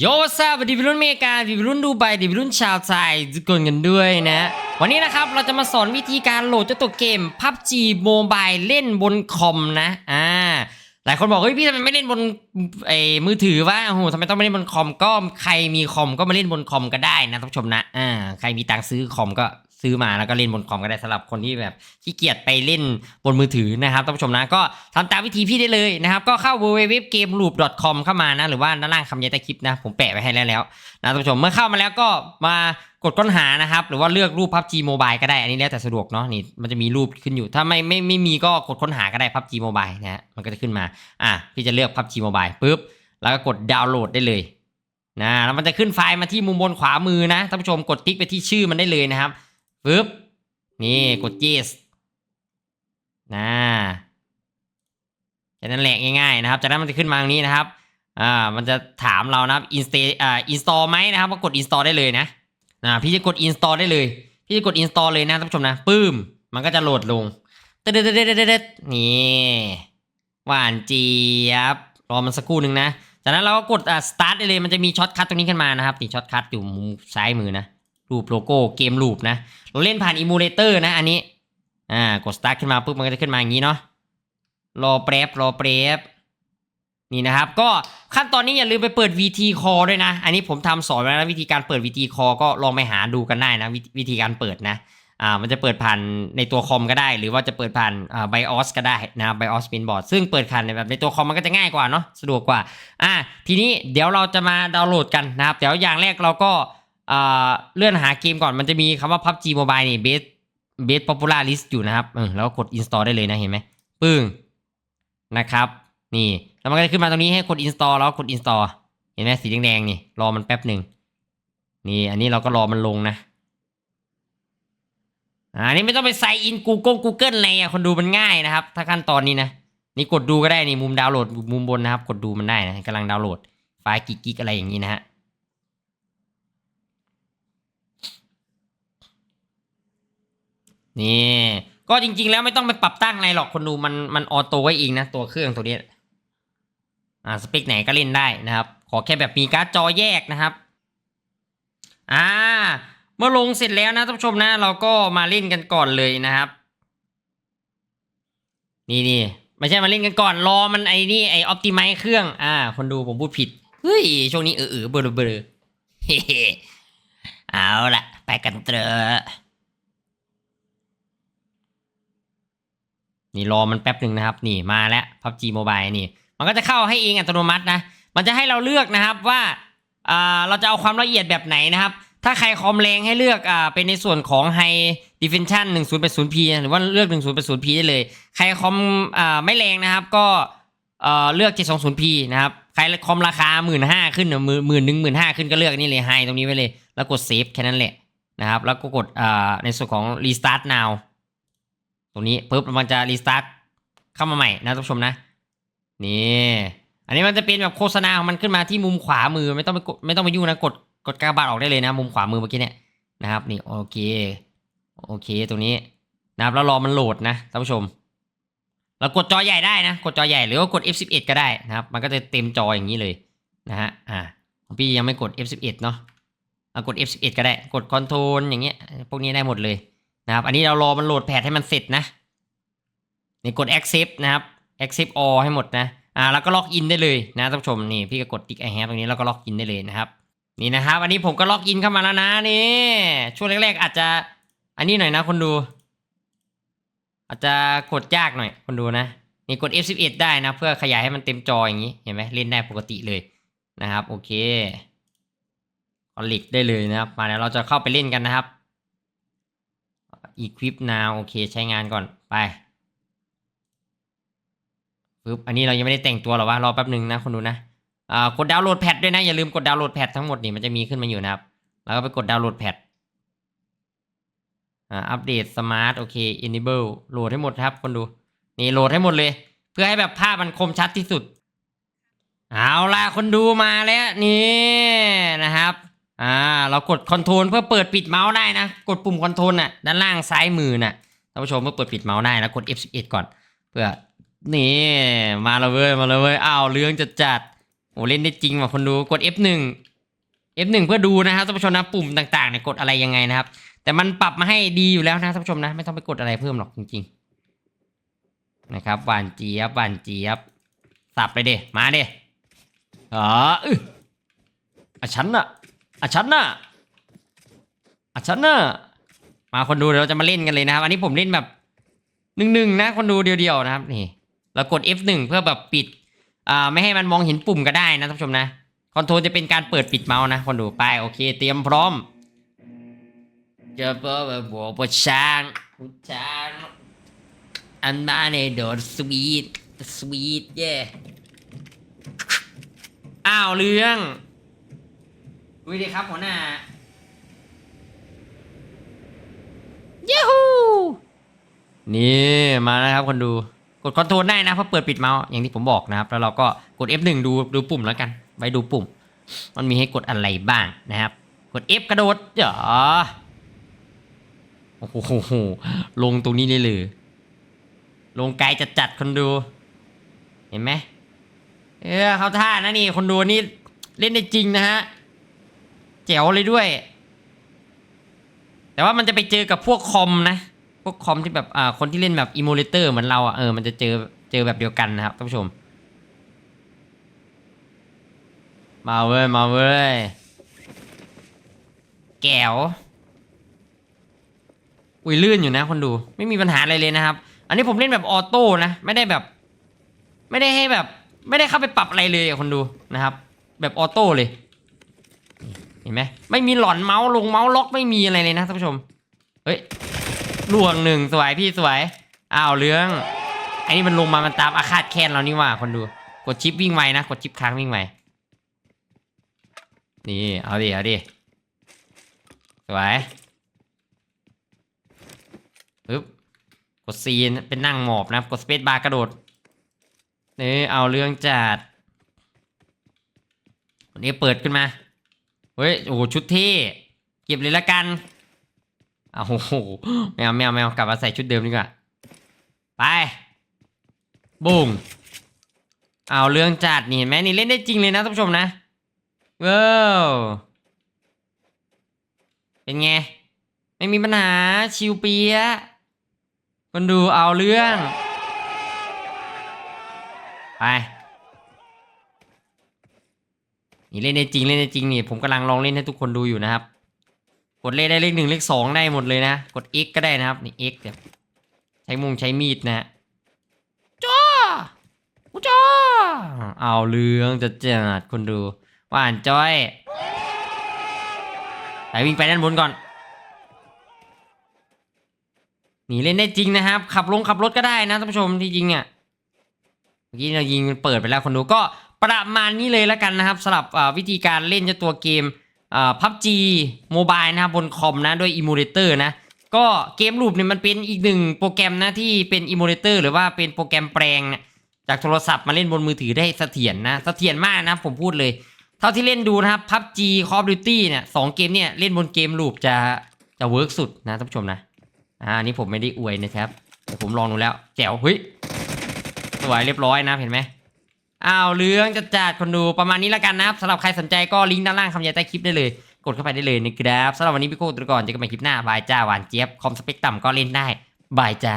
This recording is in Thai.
โยซาสวัสดีพี่รุ่นเมกาพี่รุ่นดูไบพี่รุ่นชาวไทยทุกคนกันด้วยนะ วันนี้นะครับเราจะมาสอนวิธีการโหลดเจ้าตัวเกม PUBG Mobile เล่นบนคอมนะอ่าหลายคนบอกเฮ้ยพี่ทำไมไม่เล่นบนไอ้มือถือวะโอ้โหทำไมต้องมาเล่นบนคอมก็ใครมีคอมก็มาเล่นบนคอมก็ได้นะท่านผู้ชมนะอ่าใครมีตังค์ซื้อคอมก็ ซื้อมาแล้วก็เล่นบนคอมก็ได้สำหรับคนที่แบบขี้เกียจไปเล่นบนมือถือนะครับท่านผู้ชมนะก็ทำตามวิธีพี่ได้เลยนะครับก็เข้า www.gameloop.com เข้ามานะหรือว่าด้านล่างคำยันใต้คลิปนะผมแปะไว้ให้แล้วแล้วนะท่านผู้ชมเมื่อเข้ามาแล้วก็มากดค้นหานะครับหรือว่าเลือกรูป PUBG Mobile ก็ได้อันนี้แล้วแต่สะดวกเนาะนี่มันจะมีรูปขึ้นอยู่ ถ้าไม่ไม่ไม่มีก็กดค้นหาก็ได้ PUBG Mobile นะฮะมันก็จะขึ้นมาอะพี่จะเลือก PUBG Mobile ปุ๊บแล้วก็กดดาวน์โหลดได้เลยนะแล้วมันจะขึ้นไฟล์มาที่มุมบนขวามือนะท่านผู้ชมกดติ๊กไปที่ชื่อมันได้เลยนะครับ ปุ๊บ นี่กด yes นะแค่นั้นแหละง่ายๆนะครับ จากนั้นมันจะขึ้นมาตรงนี้นะครับ อ่า มันจะถามเรานะครับ install อ่า install ไหมนะครับ ก็กด install ได้เลยนะ อ่า พี่จะกด install ได้เลย พี่จะกด install เลยนะท่านผู้ชมนะปื้ม มันก็จะโหลดลงเด็ดเด็ดเด็ดเด็ดนี่หวานเจี๊ยบ รอมันสักครู่หนึ่งนะ จากนั้นเราก็กดอ่า start ได้เลย มันจะมีช็อตคัทตรงนี้ขึ้นมานะครับนี่ช็อตคัทอยู่มุมซ้ายมือนะ รูปโลโก้เกมรูปนะ เราเล่นผ่านอิมูเลเตอร์นะอันนี้ อ่ากด start ขึ้นมาปุ๊บมันก็จะขึ้นมาอย่างนี้เนาะ รอแป๊บรอแป๊บนี่นะครับ ก็ขั้นตอนนี้อย่าลืมไปเปิด VT Core ด้วยนะ อันนี้ผมทำสอนไว้แล้ววิธีการเปิด VT Core ก็ลองไปหาดูกันได้นะววิธีการเปิดนะอ่ามันจะเปิดผ่านในตัวคอมก็ได้ หรือว่าจะเปิดผ่านอ่า BIOS ก็ได้นะ BIOS Mainboard ซึ่งเปิดผ่านในแบบในตัวคอมมันก็จะง่ายกว่าเนาะสะดวกกว่าอ่าทีนี้เดี๋ยวเราจะมาดาวน์โหลดกันนะครับเดี๋ยวอย่างแรกเราก็ เลื่อนหาเกมก่อนมันจะมีคำว่า PUBG Mobile นี่ Base Base Popular List อยู่นะครับเออแล้วก็กด install ได้เลยนะเห็นไหมปึ้งนะครับ นี่แล้วมันก็จะขึ้นมาตรงนี้ให้กด install แล้วกด install เห็นไหมสีแดงๆนี่ รอมันแป๊บหนึ่งนี่ อันนี้เราก็รอมันลงนะอันนี้ไม่ต้องไปใส่อิน Google Google อะไรอะคนดูมันง่ายนะครับ ถ้าขั้นตอนนี้นะ นี่กดดูก็ได้นี่มุมดาวน์โหลดมุมบนนะครับ กดดูมันได้นะกำลังดาวน์โหลดไฟล์กิกกิกอะไรอย่างนี้นะฮะ นี่ ก็จริง ๆ แล้วไม่ต้องไปปรับตั้งอะไรหรอกคนดูมันมันออโต้ไว้เองนะตัวเครื่องตัวนี้อ่าสเปคไหนก็เล่นได้นะครับ ขอแค่แบบมีการ์ดจอแยกนะครับ อ่า เมื่อลงเสร็จแล้วนะท่านผู้ชมนะ เราก็มาเล่นกันก่อนเลยนะครับ นี่นี่ไม่ใช่มาเล่นกันก่อนรอมันไอ้นี่ไอ้ออปติไมเครื่อง อ่า คนดูผมพูดผิดเฮ้ยช่วงนี้เออเออเบลอเบลอเฮ้เอาละไปกันเถอะ นี่รอมันแป๊บหนึ่งนะครับ นี่มาแล้ว PUBG Mobile นี่ มันก็จะเข้าให้เองอัตโนมัตินะ มันจะให้เราเลือกนะครับว่าเราจะเอาความละเอียดแบบไหนนะครับ ถ้าใครคอมแรงให้เลือกอเป็นในส่วนของ High Definition 1080p หรือว่าเลือก 1080p ได้เลย ใครคอมอไม่แรงนะครับก็เอ่อเลือก 720p นะครับ ใครคอมราคา 1 5ื่นขึ้นหมื่นหมื่นหนึ่งหมื่นห้าขึ้นก็เลือกนี่เลย High ตรงนี้ไว้เลย แล้วกด Save แค่นั้นแหละนะครับ แล้วก็กดในส่วนของ Restart Now ตรงนี้ปุ๊บมันจะรีสตาร์ทเข้ามาใหม่นะท่านผู้ชมนะ นี่ อันนี้มันจะเป็นแบบโฆษณาของมันขึ้นมาที่มุมขวามือไม่ต้องไปกดไม่ต้องไปยุ่งนะกดกดกากบาทออกได้เลยนะ มุมขวามือเมื่อกี้เนี่ยนะครับนี่โอเคโอเคตรงนี้นะครับแล้วรอมันโหลดนะท่านผู้ชมแล้วกดจอใหญ่ได้นะ กดจอใหญ่หรือว่ากด F11 ก็ได้นะครับ มันก็จะเต็มจออย่างนี้เลยนะฮะอ่าของพี่ยังไม่กด F11 เนาะเอากด F11 ก็ได้กดคอนโทรลอย่างเงี้ยพวกนี้ได้หมดเลย นะครับ อันนี้เรารอมันโหลดแพทให้มันเสร็จนะนี่กด accept นะครับ accept all ให้หมดนะอ่าแล้วก็ล็อกอินได้เลยนะท่านผู้ชมนี่พี่ก็กดติ๊กไอแฮปตรงนี้แล้วก็ล็อกอินได้เลยนะครับนี่นะครับอันนี้ผมก็ล็อกอินเข้ามาแล้วนะนี่ช่วงแรกๆ อาจจะอันนี้หน่อยนะคนดู อาจจะกดยากหน่อยคนดูนะนี่กด F11 ได้นะ เพื่อขยายให้มันเต็มจออย่างนี้เห็นไหมเล่นได้ปกติเลยนะครับ โอเคคอลิกได้เลยนะครับ มาแล้วเราจะเข้าไปเล่นกันนะครับ equip now โอเคใช้งานก่อนไปปึ๊บอันนี้เรายังไม่ได้แต่งตัวหรอวะรอแป๊บหนึ่งนะคนดูนะอ่ากดดาวน์โหลดแพทด้วยนะอย่าลืมกดดาวน์โหลดแพททั้งหมดนี่มันจะมีขึ้นมาอยู่นะครับ แล้วก็ไปกดดาวน์โหลดแพทอ่าอัปเดตสมาร์ทโอเค enable โหลดให้หมดครับคนดูนี่โหลดให้หมดเลย เพื่อให้แบบภาพมันคมชัดที่สุด เอาล่ะคนดูมาแล้วนี่นะครับ อ่า เรากดคอนโทรลเพื่อเปิดปิดเมาส์ได้นะ กดปุ่มคอนโทรลน่ะ ด้านล่างซ้ายมือน่ะ ท่านผู้ชมเพื่อเปิดปิดเมาส์ได้แล้วกด F11 ก่อน เพื่อ นี่ มาแล้วเว้ย มาแล้วเว้ย อ้าวเรื่องจะจัดโอ้เล่นได้จริงว่ะคนดู กด F1 F1 เพื่อดูนะครับท่านผู้ชมนะ ปุ่มต่างๆเนี่ยกดอะไรยังไงนะครับ แต่มันปรับมาให้ดีอยู่แล้วนะท่านผู้ชมนะ ไม่ต้องไปกดอะไรเพิ่มหรอกจริงๆ นะครับหวานเจี๊ยบหวานเจี๊ยบ สับเลยเดมาเดอ๋ออึอะฉันน่ะ อะฉันน่ะอะฉันน่ะมาคนดูเดี๋ยวเราจะมาเล่นกันเลยนะครับ อันนี้ผมเล่นแบบหนึ่งๆนะ คนดูเดียวๆนะครับนี่เรากด F1 เพื่อแบบปิดอ่าไม่ให้มันมองเห็นปุ่มก็ได้นะท่านผู้ชมนะคอนโทรลจะเป็นการเปิดปิดเมาส์นะ คนดูไปโอเค เตรียมพร้อมจอเบอร์บัวปวดช้างผู้ช้างอันมาในโดดสวีทสวีทเย่อ้าวเรื่อง ดูดิครับหัวหน้ายูฮูนี่มาแล้วครับคนดู กดคอนโทรลได้นะเพื่อเปิดปิดเมาส์อย่างที่ผมบอกนะครับ แล้วเราก็กด F1 ดูดูปุ่มแล้วกันไว้ดูปุ่ม มันมีให้กดอะไรบ้างนะครับ กด F กระโดดเดี๋ยวโอ้โหลงตรงนี้ได้เลยลงไกลจัดจัดๆคนดู เห็นไหมเออเขาท่านะนี่คนดูนี่เล่นได้จริงนะฮะ แจ๋วเลยด้วย แต่ว่ามันจะไปเจอกับพวกคอมนะ พวกคอมที่แบบอ่าคนที่เล่นแบบอิมูเลเตอร์เหมือนเราอะเออมันจะเจอเจอแบบเดียวกันนะครับท่านผู้ชม มาเว้ย มาเว้ย แก้วอุ้ยลื่นอยู่นะคนดูไม่มีปัญหาอะไรเลยนะครับ อันนี้ผมเล่นแบบออโต้นะ ไม่ได้แบบ ไม่ได้ให้แบบ ไม่ได้เข้าไปปรับอะไรเลยอะคนดูนะครับ แบบออโต้เลย เห็นไหมไม่มีหลอนเมาส์ลงเมาส์ล็อกไม่มีอะไรเลยนะท่านผู้ชม เฮ้ยลวงหนึ่งสวยพี่สวยอ้าวเรื่องไอ้นี่มันลงมามันตามอาฆาตแค้นเรานี่ว่าคนดู กดชิปวิ่งไวนะ กดชิปค้างวิ่งไวนี่ เอาดิ เอาดิ สวยปึ๊บ กดซีนเป็นนั่งหมอบนะ กดสเปซบาร์กระโดดนี่เอาเรื่องจัดวันนี้เปิดขึ้นมา เฮ้ยโอ้โหชุดเท่เก็บเลยละกันอ้าวโอ้โหแมวแมวแมวกลับมาใส่ชุดเดิมดีกว่าไปบุ้งเอาเรื่องจัดนี่เห็นไหมนี่เล่นได้จริงเลยนะท่านผู้ชมนะว้าวเป็นไงไม่มีปัญหาชิวเปียคนดูเอาเรื่อง ไป นี่เล่นได้จริงเล่นได้จริงนี่ผมกำลังลองเล่นให้ทุกคนดูอยู่นะครับ กดเลขได้เลขหนึ่งเลขสองได้หมดเลยนะ กด X ก็ได้นะครับนี่ X เนี่ยใช้มุงใช้มีดนะฮะจ้ากูจ้าเอาเรื่องจะจัดคนดูหวานจ้อยไปวิ่งไปด้านบนก่อนนี่เล่นได้จริงนะครับ ขับลงขับรถก็ได้นะท่านผู้ชมที่จริงอะเมื่อกี้เรายิงเปิดไปแล้วคนดูก็ ประมาณนี้เลยแล้วกันนะครับสำหรับวิธีการเล่นเจ้าตัวเกมพับจีโมบายนะครับบนคอมนะด้วยอิมูเลเตอร์นะก็เกมรูปเนี่ยมันเป็นอีกหนึ่งโปรแกรมนะที่เป็นอิมูเลเตอร์หรือว่าเป็นโปรแกรมแปลงนะจากโทรศัพท์มาเล่นบนมือถือได้เสถียรนะเสถียรมากนะผมพูดเลย เท่าที่เล่นดูนะครับพับจีคอ f ดิวตี้เนี่ยสองเกมเนี่ยเล่นบนเกมรูปจะจะเวิร์กสุดนะท่านผู้ชมนะอ่าอันนี้ผมไม่ได้อวยนะครับแต่ผมลองดูแล้วแจ๋วเฮ้ยสวยเรียบร้อยนะเห็นไหม อ้าวเรื่องจะจัดคนดูประมาณนี้แล้วกันนะครับสำหรับใครสนใจก็ลิงก์ด้านล่างคำยายใต้คลิปได้เลย กดเข้าไปได้เลยนะครับสำหรับวันนี้พี่โก้ตัวก่อนเจอกันใหม่คลิปหน้าบายจ้าหวานเจี๊ยบคอมสเปกต่ำก็เล่นได้บายจ้า